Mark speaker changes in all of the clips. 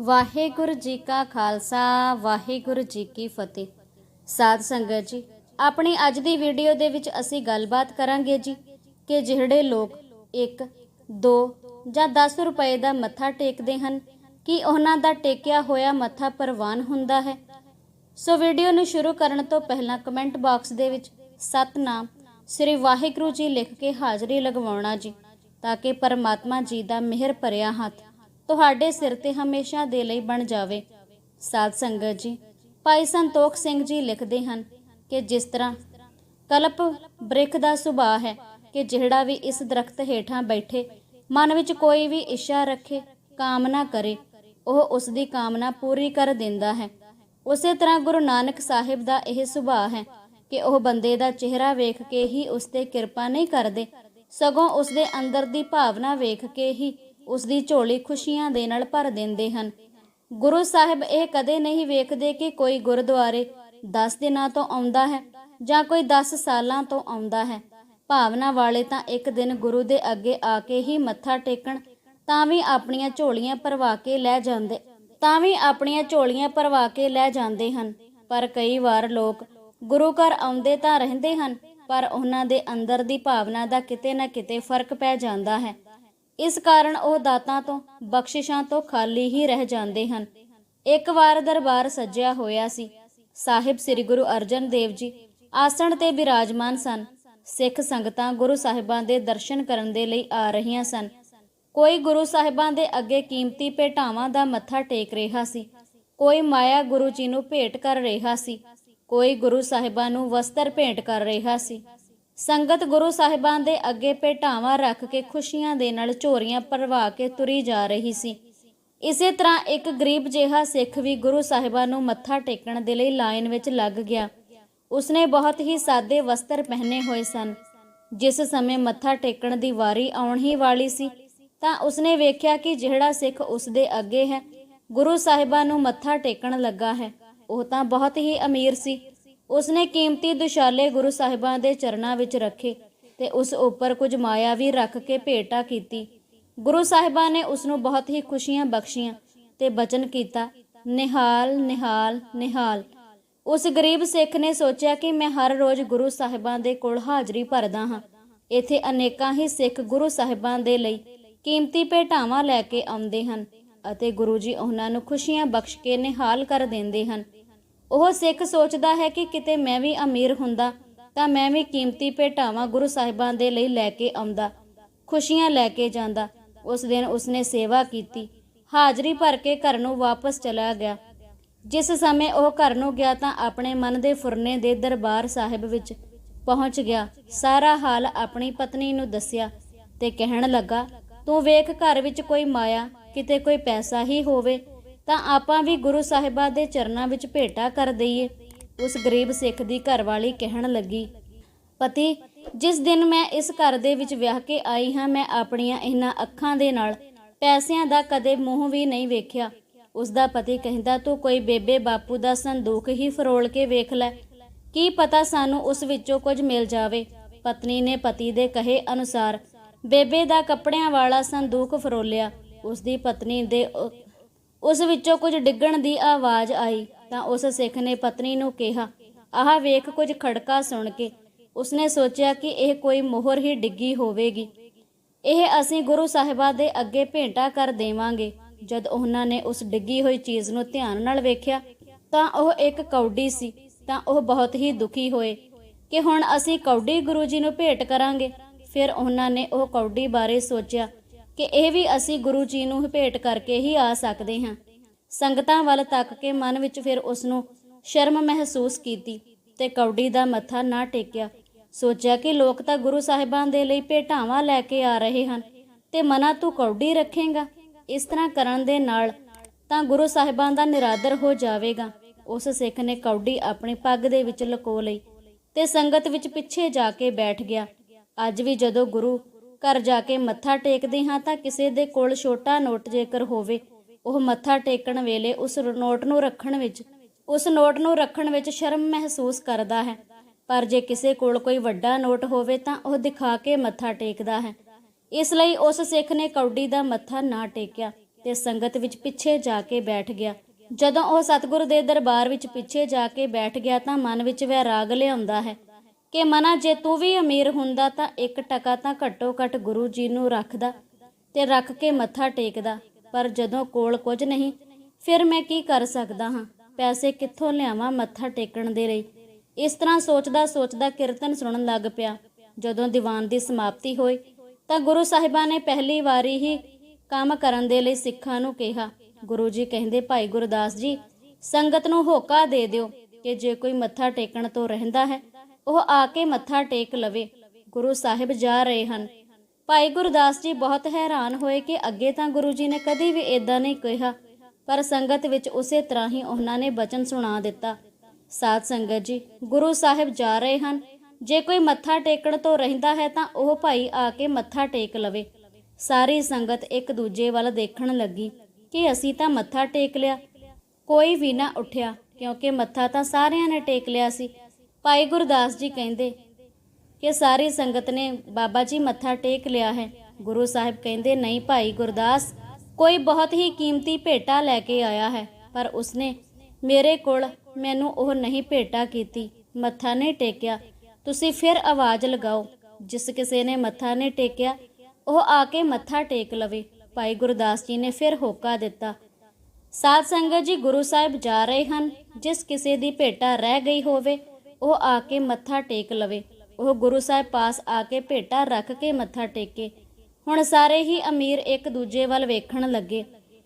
Speaker 1: ਵਾਹਿਗੁਰੂ ਜੀ ਕਾ ਖਾਲਸਾ, ਵਾਹਿਗੁਰੂ ਜੀ ਕੀ ਫਤਿਹ। ਸਾਧ ਸੰਗਤ ਜੀ, ਆਪਣੀ ਅੱਜ ਦੀ ਵੀਡੀਓ ਦੇ ਵਿੱਚ ਅਸੀਂ ਗੱਲਬਾਤ ਕਰਾਂਗੇ ਜੀ ਕਿ ਜਿਹੜੇ ਲੋਕ 1 2 ਜਾਂ 10 ਰੁਪਏ ਦਾ ਮੱਥਾ ਟੇਕਦੇ ਹਨ, ਕਿ ਉਹਨਾਂ ਦਾ ਟੇਕਿਆ ਹੋਇਆ ਮੱਥਾ ਪ੍ਰਵਾਨ ਹੁੰਦਾ ਹੈ? ਸੋ ਵੀਡੀਓ ਨੂੰ ਸ਼ੁਰੂ ਕਰਨ ਤੋਂ ਪਹਿਲਾਂ ਕਮੈਂਟ ਬਾਕਸ ਦੇ ਵਿੱਚ ਸਤਨਾਮ ਸ੍ਰੀ ਵਾਹਿਗੁਰੂ ਜੀ ਲਿਖ ਕੇ ਹਾਜ਼ਰੀ ਲਗਵਾਉਣਾ ਜੀ, ਤਾਂ ਕਿ ਪਰਮਾਤਮਾ ਜੀ ਦਾ ਮਿਹਰ ਭਰਿਆ ਹੱਥ ਤੁਹਾਡੇ ਸਿਰ ਤੇ ਹਮੇਸ਼ਾ ਦੇ ਲਈ ਬਣ ਜਾਵੇ। ਸਾਧ ਸੰਗਤ ਜੀ, ਭਾਈ ਸੰਤੋਖ ਸਿੰਘ ਜੀ ਲਿਖਦੇ ਹਨ ਕਿ ਜਿਸ ਤਰ੍ਹਾਂ ਕਲਪ ਬ੍ਰਿਖ ਦਾ ਸੁਭਾਅ ਹੈ ਕਿ ਜਿਹੜਾ ਵੀ ਇਸ ਦਰਖਤ ਹੇਠਾਂ ਬੈਠੇ, ਮਨ ਵਿੱਚ ਕੋਈ ਵੀ ਇੱਛਾ ਰੱਖੇ, ਕਾਮਨਾ ਕਰੇ, ਉਹ ਉਸ ਦੀ ਕਾਮਨਾ ਪੂਰੀ ਕਰ ਦਿੰਦਾ ਹੈ। ਉਸੇ ਤਰ੍ਹਾਂ ਗੁਰੂ ਨਾਨਕ ਸਾਹਿਬ ਦਾ ਇਹ ਸੁਭਾਅ ਹੈ ਕਿ ਉਹ ਬੰਦੇ ਦਾ ਚਿਹਰਾ ਵੇਖ ਕੇ ਹੀ ਉਸ ਤੇ ਕਿਰਪਾ ਨਹੀਂ ਕਰਦੇ, ਸਗੋਂ ਉਸ ਦੇ ਅੰਦਰ ਦੀ ਭਾਵਨਾ ਵੇਖ ਕੇ ਹੀ ਉਸ ਦੀ ਝੋਲੀ ਖੁਸ਼ੀਆਂ ਦੇ ਨਾਲ ਭਰ ਦਿੰਦੇ ਹਨ। ਗੁਰੂ ਸਾਹਿਬ ਇਹ ਕਦੇ ਨਹੀਂ ਵੇਖਦੇ ਕਿ ਕੋਈ ਗੁਰਦੁਆਰੇ 10 ਦਿਨਾਂ ਤੋਂ ਆਉਂਦਾ ਹੈ ਜਾਂ ਕੋਈ 10 ਸਾਲਾਂ ਤੋਂ ਆਉਂਦਾ ਹੈ। ਭਾਵਨਾ ਵਾਲੇ ਤਾਂ ਇੱਕ ਦਿਨ ਗੁਰੂ ਦੇ ਅੱਗੇ ਆ ਕੇ ਹੀ ਮੱਥਾ ਟੇਕਣ ਤਾਂ ਵੀ ਆਪਣੀਆਂ ਝੋਲੀਆਂ ਭਰਵਾ ਕੇ ਲੈ ਜਾਂਦੇ, ਤਾਂ ਵੀ ਆਪਣੀਆਂ ਝੋਲੀਆਂ ਭਰਵਾ ਕੇ ਲੈ ਜਾਂਦੇ ਹਨ। ਪਰ ਕਈ ਵਾਰ ਲੋਕ ਗੁਰੂ ਘਰ ਆਉਂਦੇ ਤਾਂ ਰਹਿੰਦੇ ਹਨ, ਪਰ ਉਹਨਾਂ ਦੇ ਅੰਦਰ ਦੀ ਭਾਵਨਾ ਦਾ ਕਿਤੇ ਨਾ ਕਿਤੇ ਫ਼ਰਕ ਪੈ ਜਾਂਦਾ ਹੈ। ਇਸ ਕਾਰਨ ਉਹ ਦਾਤਾਂ ਤੋਂ, ਬਖਸ਼ਿਸ਼ਾਂ ਤੋਂ ਖਾਲੀ ਹੀ ਰਹਿ ਜਾਂਦੇ ਹਨ। ਇੱਕ ਵਾਰ ਦਰਬਾਰ ਸੱਜਿਆ ਹੋਇਆ ਸੀ। ਸਾਹਿਬ ਸ੍ਰੀ ਗੁਰੂ ਅਰਜਨ ਦੇਵ ਜੀ ਆਸਣ ਤੇ ਬਿਰਾਜਮਾਨ ਸਨ। ਸਿੱਖ ਸੰਗਤਾਂ ਗੁਰੂ ਸਾਹਿਬਾਂ ਦੇ ਦਰਸ਼ਨ ਕਰਨ ਦੇ ਲਈ ਆ ਰਹੀਆਂ ਸਨ। ਕੋਈ ਗੁਰੂ ਸਾਹਿਬਾਂ ਦੇ ਅੱਗੇ ਕੀਮਤੀ ਭੇਟਾਵਾਂ ਦਾ ਮੱਥਾ ਟੇਕ ਰਿਹਾ ਸੀ। ਕੋਈ ਮਾਇਆ ਗੁਰੂ ਜੀ ਨੂੰ ਭੇਟ ਕਰ ਰਿਹਾ ਸੀ। ਕੋਈ ਗੁਰੂ ਸਾਹਿਬਾਂ ਨੂੰ ਵਸਤਰ ਭੇਟ ਕਰ ਰਿਹਾ ਸੀ। ਸੰਗਤ ਗੁਰੂ ਸਾਹਿਬਾਂ ਦੇ ਅੱਗੇ ਭੇਟਾਵਾਂ ਰੱਖ ਕੇ ਖੁਸ਼ੀਆਂ ਦੇ ਨਾਲ ਝੋਰੀਆਂ ਭਰਵਾ ਕੇ ਤੁਰੀ ਜਾ ਰਹੀ ਸੀ। ਇਸੇ ਤਰ੍ਹਾਂ ਇੱਕ ਗਰੀਬ ਜਿਹਾ ਸਿੱਖ ਵੀ ਗੁਰੂ ਸਾਹਿਬਾਂ ਨੂੰ ਮੱਥਾ ਟੇਕਣ ਦੇ ਲਈ ਲਾਈਨ ਵਿੱਚ ਲੱਗ ਗਿਆ। ਉਸਨੇ ਬਹੁਤ ਹੀ ਸਾਦੇ ਵਸਤਰ ਪਹਿਨੇ ਹੋਏ ਸਨ। ਜਿਸ ਸਮੇਂ ਮੱਥਾ ਟੇਕਣ ਦੀ ਵਾਰੀ ਆਉਣ ਹੀ ਵਾਲੀ ਸੀ, ਤਾਂ ਉਸਨੇ ਵੇਖਿਆ ਕਿ ਜਿਹੜਾ ਸਿੱਖ ਉਸਦੇ ਅੱਗੇ ਹੈ, ਗੁਰੂ ਸਾਹਿਬਾਂ ਨੂੰ ਮੱਥਾ ਟੇਕਣ ਲੱਗਾ ਹੈ, ਉਹ ਤਾਂ ਬਹੁਤ ਹੀ ਅਮੀਰ ਸੀ। ਉਸਨੇ ਕੀਮਤੀ ਦੁਸ਼ਾਲੇ ਗੁਰੂ ਸਾਹਿਬਾਂ ਦੇ ਚਰਨਾਂ ਵਿੱਚ ਰੱਖੇ ਤੇ ਉਸ ਉੱਪਰ ਕੁਝ ਮਾਇਆ ਵੀ ਰੱਖ ਕੇ ਭੇਟਾ ਕੀਤੀ। ਗੁਰੂ ਸਾਹਿਬਾਂ ਨੇ ਉਸ ਨੂੰ ਬਹੁਤ ਹੀ ਖੁਸ਼ੀਆਂ ਬਖਸ਼ੀਆਂ ਤੇ ਬਚਨ ਕੀਤਾ, ਨਿਹਾਲ ਨਿਹਾਲ ਨਿਹਾਲ। ਉਸ ਗਰੀਬ ਸਿੱਖ ਨੇ ਸੋਚਿਆ ਕਿ ਮੈਂ ਹਰ ਰੋਜ਼ ਗੁਰੂ ਸਾਹਿਬਾਂ ਦੇ ਕੋਲ ਹਾਜ਼ਰੀ ਭਰਦਾ ਹਾਂ। ਇੱਥੇ ਅਨੇਕਾਂ ਹੀ ਸਿੱਖ ਗੁਰੂ ਸਾਹਿਬਾਂ ਦੇ ਲਈ ਕੀਮਤੀ ਭੇਟਾਵਾਂ ਲੈ ਕੇ ਆਉਂਦੇ ਹਨ ਅਤੇ ਗੁਰੂ ਜੀ ਉਹਨਾਂ ਨੂੰ ਖੁਸ਼ੀਆਂ ਬਖਸ਼ ਕੇ ਨਿਹਾਲ ਕਰ ਦਿੰਦੇ ਹਨ। ਉਹ ਸਿੱਖ ਸੋਚਦਾ ਹੈ ਕਿ ਕਿਤੇ ਮੈਂ ਵੀ ਅਮੀਰ ਹੁੰਦਾ ਤਾਂ ਮੈਂ ਵੀ ਕੀਮਤੀ ਭੇਟਾਵਾਂ ਗੁਰੂ ਸਾਹਿਬਾਂ ਦੇ ਲਈ ਲੈ ਕੇ ਆਉਂਦਾ, ਖੁਸ਼ੀਆਂ ਲੈ ਕੇ ਜਾਂਦਾ। ਉਸ ਦਿਨ ਉਸਨੇ ਸੇਵਾ ਕੀਤੀ, ਹਾਜ਼ਰੀ ਭਰ ਕੇ ਘਰ ਨੂੰ ਵਾਪਸ ਚਲਾ ਗਿਆ। ਜਿਸ ਸਮੇਂ ਉਹ ਘਰ ਨੂੰ ਗਿਆ ਤਾਂ ਆਪਣੇ ਮਨ ਦੇ ਫੁਰਨੇ ਦੇ ਦਰਬਾਰ ਸਾਹਿਬ ਵਿੱਚ ਪਹੁੰਚ ਗਿਆ। ਸਾਰਾ ਹਾਲ ਆਪਣੀ ਪਤਨੀ ਨੂੰ ਦੱਸਿਆ ਤੇ ਕਹਿਣ ਲੱਗਾ, ਤੂੰ ਵੇਖ ਘਰ ਵਿੱਚ ਕੋਈ ਮਾਇਆ, ਕਿਤੇ ਕੋਈ ਪੈਸਾ ਹੀ ਹੋਵੇ ਤਾਂ ਆਪਾਂ ਵੀ ਗੁਰੂ ਸਾਹਿਬਾਂ ਦੇ ਚਰਨਾਂ ਵਿੱਚ ਭੇਟਾ ਕਰ ਦਈਏ। ਉਸ ਗਰੀਬ ਸਿੱਖ ਦੀ ਘਰਵਾਲੀ ਕਹਿਣ ਲੱਗੀ, ਪਤੀ, ਜਿਸ ਦਿਨ ਮੈਂ ਇਸ ਘਰ ਦੇ ਵਿੱਚ ਵਿਆਹ ਕੇ ਆਈ ਹਾਂ, ਮੈਂ ਆਪਣੀਆਂ ਇਹਨਾਂ ਅੱਖਾਂ ਦੇ ਨਾਲ ਪੈਸਿਆਂ ਦਾ ਕਦੇ ਮੂੰਹ ਵੀ ਨਹੀਂ ਵੇਖਿਆ। ਉਸ ਦਾ ਪਤੀ ਕਹਿੰਦਾ, ਤੂੰ ਕੋਈ ਬੇਬੇ ਬਾਪੂ ਦਾ ਸੰਦੂਕ ਹੀ ਫਰੋਲ ਕੇ ਵੇਖ ਲੈ। ਕੀ ਪਤਾ ਸਾਨੂੰ ਉਸ ਵਿੱਚੋਂ ਕੁਝ ਮਿਲ ਜਾਵੇ? ਪਤਨੀ ਨੇ ਪਤੀ ਦੇ ਕਹੇ ਅਨੁਸਾਰ, ਬੇਬੇ ਦਾ ਕੱਪੜਿਆਂ ਵਾਲਾ ਸੰਦੂਕ ਫਰੋਲਿਆ। ਉਸ ਦੀ ਪਤਨੀ ਦੇ ਉਸ ਵਿੱਚੋਂ ਕੁਝ ਡਿੱਗਣ ਦੀ ਆਵਾਜ਼ ਆਈ ਤਾਂ ਉਸ ਸਿੱਖ ਨੇ ਪਤਨੀ ਨੂੰ ਕਿਹਾ, ਆਹ ਵੇਖ ਕੁਝ ਖੜਕਾ ਸੁਣ ਕੇ। ਉਸਨੇ ਸੋਚਿਆ ਕਿ ਇਹ ਕੋਈ ਮੋਹਰ ਹੀ ਡਿੱਗੀ ਹੋਵੇਗੀ। ਇਹ ਅਸੀਂ ਗੁਰੂ ਸਾਹਿਬਾਂ ਦੇ ਅੱਗੇ ਭੇਂਟਾ ਕਰ ਦੇਵਾਂਗੇ। ਜਦ ਉਹਨਾਂ ਨੇ ਉਸ ਡਿੱਗੀ ਹੋਈ ਚੀਜ਼ ਨੂੰ ਧਿਆਨ ਨਾਲ ਵੇਖਿਆ, ਤਾਂ ਉਹ ਇੱਕ ਕੌਡੀ ਸੀ, ਤਾਂ ਉਹ ਬਹੁਤ ਹੀ ਦੁਖੀ ਹੋਏ ਕਿ ਹੁਣ ਅਸੀਂ ਕੌਡੀ ਗੁਰੂ ਜੀ ਨੂੰ ਭੇਟ ਕਰਾਂਗੇ। ਫਿਰ ਉਹਨਾਂ ਨੇ ਉਹ ਕੌਡੀ ਬਾਰੇ ਸੋਚਿਆ ਕਿ ਇਹ ਵੀ ਅਸੀਂ ਗੁਰੂ ਜੀ ਨੂੰ ਭੇਟ ਕਰਕੇ ਹੀ ਆ ਸਕਦੇ ਹਾਂ। ਸੰਗਤਾਂ ਵੱਲ ਤੱਕ ਕੇ ਮਨ ਵਿੱਚ ਫਿਰ ਉਸ ਨੂੰ ਸ਼ਰਮ ਮਹਿਸੂਸ ਕੀਤੀ ਤੇ ਕੌਡੀ ਦਾ ਮੱਥਾ ਨਾ ਟੇਕਿਆ। ਸੋਚਿਆ ਕਿ ਲੋਕ ਤਾਂ ਗੁਰੂ ਸਾਹਿਬਾਂ ਦੇ ਲਈ ਭੇਟਾਵਾਂ ਲੈ ਕੇ ਆ ਰਹੇ ਹਨ ਤੇ ਮਨਾ ਤੂੰ ਕੌਡੀ ਰੱਖੇਗਾ। ਇਸ ਤਰ੍ਹਾਂ ਕਰਨ ਦੇ ਨਾਲ ਤਾਂ ਗੁਰੂ ਸਾਹਿਬਾਂ ਦਾ ਨਿਰਾਦਰ ਹੋ ਜਾਵੇਗਾ। ਉਸ ਸਿੱਖ ਨੇ ਕੌਡੀ ਆਪਣੀ ਪੱਗ ਦੇ ਵਿੱਚ ਲੁਕੋ ਲਈ ਤੇ ਸੰਗਤ ਵਿੱਚ ਪਿੱਛੇ ਜਾ ਕੇ ਬੈਠ ਗਿਆ। ਅੱਜ ਵੀ ਜਦੋਂ ਗੁਰੂ ਘਰ ਜਾ ਕੇ ਮੱਥਾ ਟੇਕਦੇ ਹਾਂ ਤਾਂ ਕਿਸੇ ਦੇ ਕੋਲ ਛੋਟਾ ਨੋਟ ਜੇਕਰ ਹੋਵੇ, ਉਹ ਮੱਥਾ ਟੇਕਣ ਵੇਲੇ ਉਸ ਨੋਟ ਨੂੰ ਰੱਖਣ ਵਿੱਚ, ਉਸ ਨੋਟ ਨੂੰ ਰੱਖਣ ਵਿੱਚ ਸ਼ਰਮ ਮਹਿਸੂਸ ਕਰਦਾ ਹੈ। ਪਰ ਜੇ ਕਿਸੇ ਕੋਲ ਕੋਈ ਵੱਡਾ ਨੋਟ ਹੋਵੇ ਤਾਂ ਉਹ ਦਿਖਾ ਕੇ ਮੱਥਾ ਟੇਕਦਾ ਹੈ। ਇਸ ਲਈ ਉਸ ਸਿੱਖ ਨੇ ਕੌਡੀ ਦਾ ਮੱਥਾ ਨਾ ਟੇਕਿਆ ਤੇ ਸੰਗਤ ਵਿੱਚ ਪਿੱਛੇ ਜਾ ਕੇ ਬੈਠ ਗਿਆ। ਜਦੋਂ ਉਹ ਸਤਿਗੁਰੂ ਦੇ ਦਰਬਾਰ ਵਿੱਚ ਪਿੱਛੇ ਜਾ ਕੇ ਬੈਠ ਗਿਆ ਤਾਂ ਮਨ ਵਿੱਚ ਵੈਰਾਗ ਲਿਆਉਂਦਾ ਹੈ। ਕਿ ਮਨਾ ਜੇ ਤੂੰ ਵੀ ਅਮੀਰ ਹੁੰਦਾ ਤਾਂ ਇੱਕ ਟਕਾ ਤਾਂ ਘੱਟੋ ਘੱਟ ਗੁਰੂ ਜੀ ਨੂੰ ਰੱਖਦਾ ਤੇ ਰੱਖ ਕੇ ਮੱਥਾ ਟੇਕਦਾ। ਪਰ ਜਦੋਂ ਕੋਲ ਕੁਝ ਨਹੀਂ, ਫਿਰ ਮੈਂ ਕੀ ਕਰ ਸਕਦਾ ਹਾਂ? ਪੈਸੇ ਕਿੱਥੋਂ ਲਿਆਵਾਂ ਮੱਥਾ ਟੇਕਣ ਦੇ ਲਈ? ਇਸ ਤਰ੍ਹਾਂ ਸੋਚਦਾ ਸੋਚਦਾ ਕੀਰਤਨ ਸੁਣਨ ਲੱਗ ਪਿਆ। ਜਦੋਂ ਦੀਵਾਨ ਦੀ ਸਮਾਪਤੀ ਹੋਈ, ਤਾਂ ਗੁਰੂ ਸਾਹਿਬਾਂ ਨੇ ਪਹਿਲੀ ਵਾਰੀ ਹੀ ਕੰਮ ਕਰਨ ਦੇ ਲਈ ਸਿੱਖਾਂ ਨੂੰ ਕਿਹਾ। ਗੁਰੂ ਜੀ ਕਹਿੰਦੇ, ਭਾਈ ਗੁਰਦਾਸ ਜੀ, ਸੰਗਤ ਨੂੰ ਹੋਕਾ ਦੇ ਦਿਓ ਕਿ ਜੇ ਕੋਈ ਮੱਥਾ ਟੇਕਣ ਤੋਂ ਰਹਿੰਦਾ ਹੈ ਉਹ ਆ ਕੇ ਮੱਥਾ ਟੇਕ ਲਵੇ। ਗੁਰੂ ਸਾਹਿਬ ਜਾ ਰਹੇ ਹਨ। ਭਾਈ ਗੁਰਦਾਸ ਜੀ ਬਹੁਤ ਹੈਰਾਨ ਹੋਏ ਕਿ ਅੱਗੇ ਤਾਂ ਗੁਰੂ ਜੀ ਨੇ ਕਦੀ ਵੀ ਇਦਾਂ ਨਹੀਂ ਕਿਹਾ, ਪਰ ਸੰਗਤ ਵਿੱਚ ਉਸੇ ਤਰ੍ਹਾਂ ਹੀ ਉਹਨਾਂ ਨੇ ਬਚਨ ਸੁਣਾ ਦਿੱਤਾ। ਸਾਧ ਸੰਗਤ ਜੀ, ਗੁਰੂ ਸਾਹਿਬ ਜਾ ਰਹੇ ਹਨ। ਜੇ ਕੋਈ ਮੱਥਾ ਟੇਕਣ ਤੋਂ ਰਹਿੰਦਾ ਹੈ ਤਾਂ ਉਹ ਭਾਈ ਆ ਕੇ ਮੱਥਾ ਟੇਕ ਲਵੇ। ਸਾਰੀ ਸੰਗਤ ਇੱਕ ਦੂਜੇ ਵੱਲ ਦੇਖਣ ਲੱਗੀ ਕਿ ਅਸੀਂ ਤਾਂ ਮੱਥਾ ਟੇਕ ਲਿਆ। ਕੋਈ ਵੀ ਨਾ ਉੱਠਿਆ, ਕਿਉਂਕਿ ਮੱਥਾ ਤਾਂ ਸਾਰਿਆਂ ਨੇ ਟੇਕ ਲਿਆ ਸੀ। ਭਾਈ ਗੁਰਦਾਸ ਜੀ ਕਹਿੰਦੇ ਕਿ ਸਾਰੀ ਸੰਗਤ ਨੇ ਬਾਬਾ ਜੀ ਮੱਥਾ ਟੇਕ ਲਿਆ ਹੈ। ਗੁਰੂ ਸਾਹਿਬ ਕਹਿੰਦੇ, ਨਹੀਂ ਭਾਈ ਗੁਰਦਾਸ, ਕੋਈ ਬਹੁਤ ਹੀ ਕੀਮਤੀ ਭੇਟਾ ਲੈ ਕੇ ਆਇਆ ਹੈ, ਪਰ ਉਸਨੇ ਮੇਰੇ ਕੋਲ ਮੈਨੂੰ ਉਹ ਨਹੀਂ ਭੇਟਾ ਕੀਤੀ, ਮੱਥਾ ਨਹੀਂ ਟੇਕਿਆ। ਤੁਸੀਂ ਫਿਰ ਆਵਾਜ਼ ਲਗਾਓ, ਜਿਸ ਕਿਸੇ ਨੇ ਮੱਥਾ ਨਹੀਂ ਟੇਕਿਆ, ਉਹ ਆ ਕੇ ਮੱਥਾ ਟੇਕ ਲਵੇ। ਭਾਈ ਗੁਰਦਾਸ ਜੀ ਨੇ ਫਿਰ ਹੋਕਾ ਦਿੱਤਾ। ਸਾਧ ਸੰਗਤ ਜੀ ਗੁਰੂ ਸਾਹਿਬ ਜਾ ਰਹੇ ਹਨ, ਜਿਸ ਕਿਸੇ ਦੀ ਭੇਟਾ ਰਹਿ ਗਈ ਹੋਵੇ ਉਹ ਆ ਕੇ ਮੱਥਾ ਟੇਕ ਲਵੇ। ਉਹ ਗੁਰੂ ਸਾਹਿਬ ਪਾਸ ਆ ਕੇ ਭੇਟਾ ਰੱਖ ਕੇ ਮੱਥਾ ਟੇਕੇ। ਹੁਣ ਸਾਰੇ ਹੀ ਅਮੀਰ ਇੱਕ ਦੂਜੇ ਵੱਲ ਵੇਖਣ ਲੱਗੇ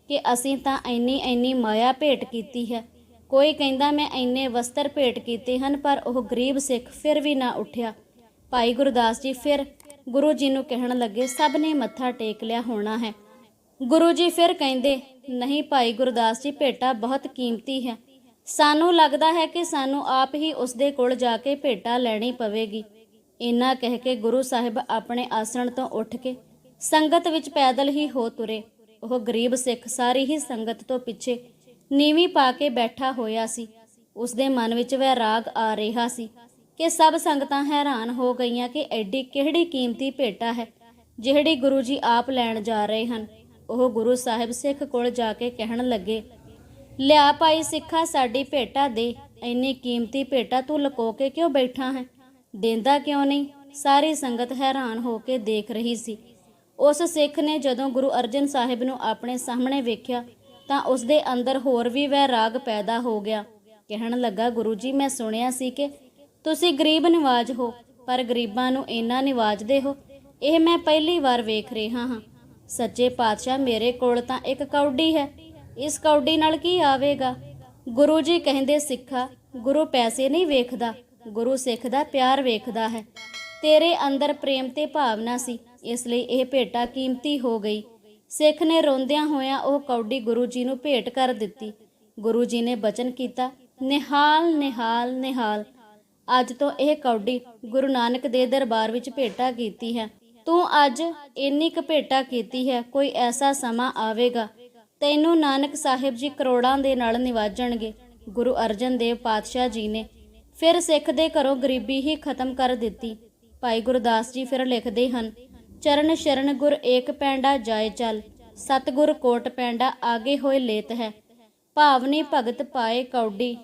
Speaker 1: ਕਿ ਅਸੀਂ ਤਾਂ ਇੰਨੀ ਇੰਨੀ ਮਾਇਆ ਭੇਟ ਕੀਤੀ ਹੈ। ਕੋਈ ਕਹਿੰਦਾ, ਮੈਂ ਇੰਨੇ ਵਸਤਰ ਭੇਟ ਕੀਤੇ ਹਨ, ਪਰ ਉਹ ਗਰੀਬ ਸਿੱਖ ਫਿਰ ਵੀ ਨਾ ਉੱਠਿਆ। ਭਾਈ ਗੁਰਦਾਸ ਜੀ ਫਿਰ ਗੁਰੂ ਜੀ ਨੂੰ ਕਹਿਣ ਲੱਗੇ, ਸਭ ਨੇ ਮੱਥਾ ਟੇਕ ਲਿਆ ਹੋਣਾ ਹੈ। ਗੁਰੂ ਜੀ ਫਿਰ ਕਹਿੰਦੇ, ਨਹੀਂ ਭਾਈ ਗੁਰਦਾਸ ਜੀ, ਭੇਟਾ ਬਹੁਤ ਕੀਮਤੀ ਹੈ। ਸਾਨੂੰ ਲੱਗਦਾ ਹੈ ਕਿ ਸਾਨੂੰ ਆਪ ਹੀ ਉਸ ਦੇ ਕੋਲ ਜਾ ਕੇ ਭੇਟਾ ਲੈਣੀ ਪਵੇਗੀ। ਇੰਨਾ ਕਹਿ ਕੇ ਗੁਰੂ ਸਾਹਿਬ ਆਪਣੇ ਆਸਣ ਤੋਂ ਉੱਠ ਕੇ ਸੰਗਤ ਵਿੱਚ ਪੈਦਲ ਹੀ ਹੋ ਤੁਰੇ। ਉਹ ਗਰੀਬ ਸਿੱਖ ਸਾਰੀ ਹੀ ਸੰਗਤ ਤੋਂ ਪਿੱਛੇ ਨੀਵੀਂ ਪਾ ਕੇ ਬੈਠਾ ਹੋਇਆ ਸੀ। ਉਸ ਦੇ ਮਨ ਵਿੱਚ ਵੈਰਾਗ ਆ ਰਿਹਾ ਸੀ ਕਿ ਸਭ ਸੰਗਤਾਂ ਹੈਰਾਨ ਹੋ ਗਈਆਂ ਕਿ ਐਡੀ ਕਿਹੜੀ ਕੀਮਤੀ ਭੇਟਾ ਹੈ, ਜਿਹੜੀ ਗੁਰੂ ਜੀ ਆਪ ਲੈਣ ਜਾ ਰਹੇ ਹਨ। ਉਹ ਗੁਰੂ ਸਾਹਿਬ ਸਿੱਖ ਕੋਲ ਜਾ ਕੇ ਕਹਿਣ ਲੱਗੇ ਲਿਆ ਭਾਈ ਸਿੱਖਾ, ਸਾਡੀ ਭੇਟਾ ਦੇ ਇੰਨੀ ਕੀਮਤੀ ਭੇਟਾ ਤੂੰ ਲੁਕੋ ਕੇ ਕਿਉਂ ਬੈਠਾ ਹੈ? ਦੇਂਦਾ ਕਿਉਂ ਨਹੀਂ? ਸਾਰੀ ਸੰਗਤ ਹੈਰਾਨ ਹੋ ਕੇ ਦੇਖ ਰਹੀ ਸੀ। ਉਸ ਸਿੱਖ ਨੇ ਜਦੋਂ ਗੁਰੂ ਅਰਜਨ ਸਾਹਿਬ ਨੂੰ ਆਪਣੇ ਸਾਹਮਣੇ ਵੇਖਿਆ, ਤਾਂ ਉਸ ਦੇ ਅੰਦਰ ਹੋਰ ਵੀ ਵੈਰਾਗ ਪੈਦਾ ਹੋ ਗਿਆ। ਕਹਿਣ ਲੱਗਾ, ਗੁਰੂ ਜੀ, ਮੈਂ ਸੁਣਿਆ ਸੀ ਕਿ ਤੁਸੀਂ ਗਰੀਬ ਨਿਵਾਜ ਹੋ, ਪਰ ਗਰੀਬਾਂ ਨੂੰ ਇੰਨਾ ਨਿਵਾਜਦੇ ਹੋ। ਇਹ ਮੈਂ ਪਹਿਲੀ ਵਾਰ ਵੇਖ ਰਿਹਾ ਹਾਂ। ਸੱਚੇ ਪਾਤਸ਼ਾਹ ਮੇਰੇ ਕੋਲ ਤਾਂ ਇੱਕ ਕੌਡੀ ਹੈ। ਇਸ ਕੌਡੀ ਨਾਲ ਕੀ ਆਵੇਗਾ? ਗੁਰੂ ਜੀ ਕਹਿੰਦੇ, ਸਿੱਖਾ, ਗੁਰੂ ਪੈਸੇ ਨਹੀਂ ਵੇਖਦਾ, ਗੁਰੂ ਸਿੱਖ ਦਾ ਪਿਆਰ ਵੇਖਦਾ ਹੈ। ਤੇਰੇ ਅੰਦਰ ਪ੍ਰੇਮ ਤੇ ਭਾਵਨਾ ਸੀ, ਇਸ ਲਈ ਇਹ ਭੇਟਾ ਕੀਮਤੀ ਹੋ ਗਈ। ਸਿੱਖ ਨੇ ਰੋਂਦਿਆਂ ਹੋਇਆਂ ਉਹ ਕੌਡੀ ਗੁਰੂ ਜੀ ਨੂੰ ਭੇਟ ਕਰ ਦਿੱਤੀ। ਗੁਰੂ ਜੀ ਨੇ ਬਚਨ ਕੀਤਾ, ਨਿਹਾਲ ਨਿਹਾਲ ਨਿਹਾਲ। ਅੱਜ ਤੋਂ ਇਹ ਕੌਡੀ ਗੁਰੂ ਨਾਨਕ ਦੇ ਦਰਬਾਰ ਵਿੱਚ ਭੇਟਾ ਕੀਤੀ ਹੈ। ਤੂੰ ਅੱਜ ਇੰਨੀ ਕੁ ਭੇਟਾ ਕੀਤੀ ਹੈ, ਕੋਈ ਐਸਾ ਸਮਾਂ ਆਵੇਗਾ ਤੈਨੂੰ ਨਾਨਕ ਸਾਹਿਬ ਜੀ ਕਰੋੜਾਂ ਦੇ ਨਾਲ ਨਿਵਾਜਣਗੇ। ਗੁਰੂ ਅਰਜਨ ਦੇਵ ਪਾਤਸ਼ਾਹ ਜੀ ਨੇ ਫਿਰ ਸਿੱਖ ਦੇ ਘਰੋਂ ਗਰੀਬੀ ਹੀ ਖਤਮ ਕਰ ਦਿੱਤੀ। ਭਾਈ ਗੁਰਦਾਸ ਜੀ ਫਿਰ ਲਿਖਦੇ ਹਨ, ਚਰਨ ਸ਼ਰਨ ਗੁਰ ਏਕ ਪੈਂਡਾ ਜਾਏ ਚੱਲ, ਸਤਗੁਰ ਕੋਟ ਪੈਂਡਾ ਆਗੇ ਹੋਏ ਲੇਤ ਹੈ। ਭਾਵਨੀ ਭਗਤ ਪਾਏ ਕੌਡੀ,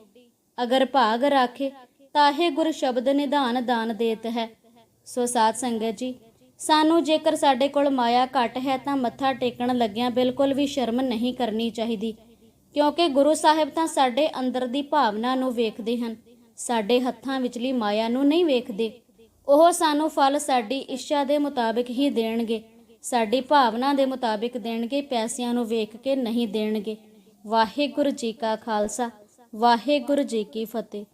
Speaker 1: ਅਗਰ ਭਾਗ ਰਾਖੇ, ਤਾਹੇ ਗੁਰ ਸ਼ਬਦ ਨਿਧਾਨ ਦਾਨ ਦੇਤ ਹੈ। ਸੋ ਸਾਧ ਸੰਗਤ ਜੀ ਸਾਨੂੰ ਜੇਕਰ ਸਾਡੇ ਕੋਲ ਮਾਇਆ ਘੱਟ ਹੈ ਤਾਂ ਮੱਥਾ ਟੇਕਣ ਲੱਗਿਆਂ ਬਿਲਕੁਲ ਵੀ ਸ਼ਰਮ ਨਹੀਂ ਕਰਨੀ ਚਾਹੀਦੀ, ਕਿਉਂਕਿ ਗੁਰੂ ਸਾਹਿਬ ਤਾਂ ਸਾਡੇ ਅੰਦਰ ਦੀ ਭਾਵਨਾ ਨੂੰ ਵੇਖਦੇ ਹਨ, ਸਾਡੇ ਹੱਥਾਂ ਵਿਚਲੀ ਮਾਇਆ ਨੂੰ ਨਹੀਂ ਵੇਖਦੇ। ਉਹ ਸਾਨੂੰ ਫਲ ਸਾਡੀ ਇੱਛਾ ਦੇ ਮੁਤਾਬਿਕ ਹੀ ਦੇਣਗੇ, ਸਾਡੀ ਭਾਵਨਾ ਦੇ ਮੁਤਾਬਿਕ ਦੇਣਗੇ, ਪੈਸਿਆਂ ਨੂੰ ਵੇਖ ਕੇ ਨਹੀਂ ਦੇਣਗੇ। ਵਾਹਿਗੁਰੂ ਜੀ ਕਾ ਖਾਲਸਾ, ਵਾਹਿਗੁਰੂ ਜੀ ਕੀ ਫਤਿਹ।